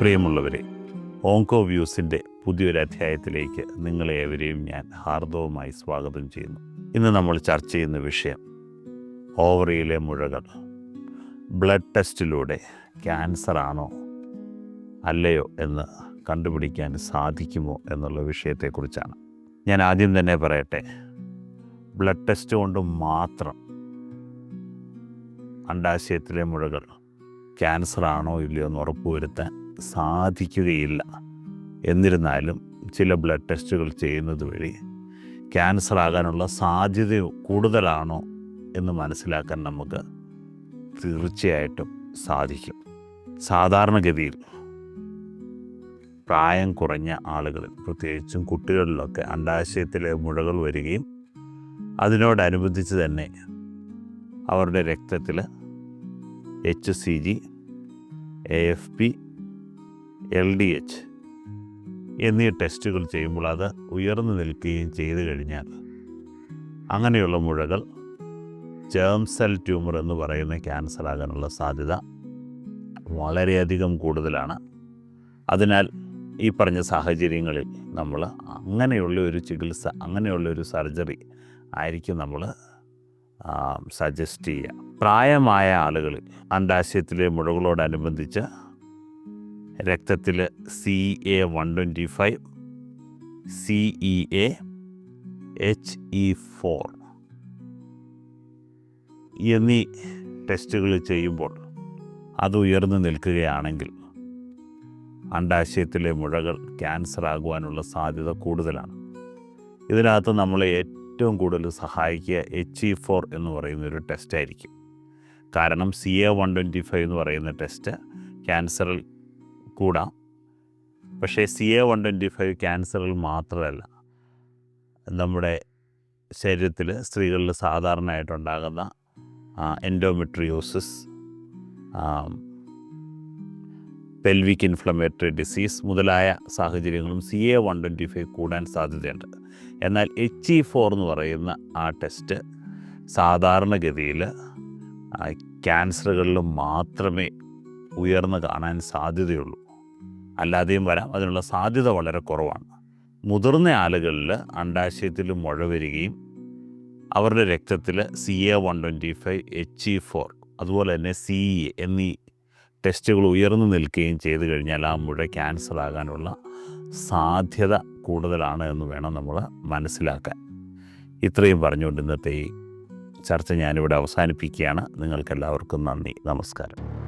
പ്രിയമുള്ളവരെ ഓങ്കോ വ്യൂസിന്റെ പുതിയൊരു അധ്യായത്തിലേക്ക് നിങ്ങളെ ഏവരെയും ഞാൻ ഹാർദവുമായി സ്വാഗതം ചെയ്യുന്നു. ഇന്ന് നമ്മൾ ചർച്ച ചെയ്യുന്ന വിഷയം ഓവറിയിലെ മുഴകൾ. ബ്ലഡ് ടെസ്റ്റിലൂടെ ക്യാൻസർ ആണോ അല്ലയോ എന്ന് കണ്ടുപിടിക്കാൻ സാധിക്കുമോ എന്നുള്ള വിഷയത്തെക്കുറിച്ചാണ്. ഞാൻ ആദ്യം തന്നെ പറയട്ടെ ബ്ലഡ് ടെസ്റ്റ് കൊണ്ട് മാത്രം അണ്ടാശയത്തിലെ മുഴകൾ. ക്യാൻസർ ആണോ ഇല്ലയോ എന്ന് ഉറപ്പുവരുത്താൻ സാധിക്കുകയില്ല. എന്നിരുന്നാലും ചില ബ്ലഡ് ടെസ്റ്റുകൾ ചെയ്യുന്നത് വഴി ക്യാൻസർ ആകാനുള്ള സാധ്യത കൂടുതലാണോ എന്ന് മനസ്സിലാക്കാൻ നമുക്ക് തീർച്ചയായിട്ടും സാധിക്കും. സാധാരണഗതിയിൽ പ്രായം കുറഞ്ഞ ആളുകളിൽ പ്രത്യേകിച്ചും കുട്ടികളിലൊക്കെ അണ്ടാശയത്തിലെ മുഴകൾ വരികയും അതിനോടനുബന്ധിച്ച് തന്നെ അവരുടെ രക്തത്തിൽ H C G A F P L D H എന്നീ ടെസ്റ്റുകൾ ചെയ്യുമ്പോൾ അത് ഉയർന്നു നിൽക്കുകയും ചെയ്തു കഴിഞ്ഞാൽ അങ്ങനെയുള്ള മുഴകൾ ജേം സെൽ ട്യൂമർ എന്ന് പറയുന്ന ക്യാൻസർ ആകാനുള്ള സാധ്യത വളരെയധികം കൂടുതലാണ്. അതിനാൽ ഈ പറഞ്ഞ സാഹചര്യങ്ങളിൽ നമ്മൾ അങ്ങനെയുള്ള ഒരു ചികിത്സ അങ്ങനെയുള്ള ഒരു സർജറി ആയിരിക്കും നമ്മൾ സജസ്റ്റ് ചെയ്യുക പ്രായമായ ആളുകൾ അണ്ടാശയത്തിലെ മുഴകളോടനുബന്ധിച്ച് രക്തത്തിൽ C A one twenty five C E A H E four എന്നീ ടെസ്റ്റുകൾ ചെയ്യുമ്പോൾ അത് ഉയർന്നു നിൽക്കുകയാണെങ്കിൽ അണ്ടാശയത്തിലെ മുഴകൾ ക്യാൻസർ ആകുവാനുള്ള സാധ്യത കൂടുതലാണ്. ഇതിനകത്ത് നമ്മളെ ഏറ്റവും കൂടുതൽ സഹായിക്കുക എച്ച് ഇ ഫോർ എന്ന് പറയുന്ന ഒരു ടെസ്റ്റ് ആയിരിക്കും. കാരണം C A one twenty five എന്ന് പറയുന്ന ടെസ്റ്റ് ക്യാൻസറിൽ കൂടാം. പക്ഷേ C A one twenty five ക്യാൻസറിൽ മാത്രമല്ല നമ്മുടെ ശരീരത്തിൽ സ്ത്രീകളിൽ സാധാരണയായിട്ടുണ്ടാകുന്ന എൻഡോമെട്രിയോസിസ് പെൽവിക് ഇൻഫ്ലമേറ്ററി ഡിസീസ് മുതലായ സാഹചര്യങ്ങളും C A one twenty five കൂടാൻ സാധ്യതയുണ്ട്. എന്നാൽ എച്ച് ഇ ഫോർ എന്ന് പറയുന്ന ആ ടെസ്റ്റ് സാധാരണഗതിയിൽ ക്യാൻസറുകളിൽ മാത്രമേ ഉയർന്നു കാണാൻ സാധ്യതയുള്ളൂ. അല്ലാതെയും വരാം. അതിനുള്ള സാധ്യത വളരെ കുറവാണ്. മുതിർന്ന ആളുകളിൽ അണ്ടാശയത്തിൽ മുഴ വരികയും അവരുടെ രക്തത്തിൽ C A one twenty five H E four അതുപോലെ തന്നെ സി ഇ എന്നീ ടെസ്റ്റുകൾ ഉയർന്നു നിൽക്കുകയും ചെയ്തു കഴിഞ്ഞാൽ ആ മുഴ ക്യാൻസർ ആകാനുള്ള സാധ്യത കൂടുതലാണ് എന്ന് വേണം നമ്മൾ മനസ്സിലാക്കാൻ. ഇത്രയും പറഞ്ഞുകൊണ്ട് ഇന്നത്തെ ഈ ചർച്ച ഞാനിവിടെ അവസാനിപ്പിക്കുകയാണ്. നിങ്ങൾക്കെല്ലാവർക്കും നന്ദി. നമസ്കാരം.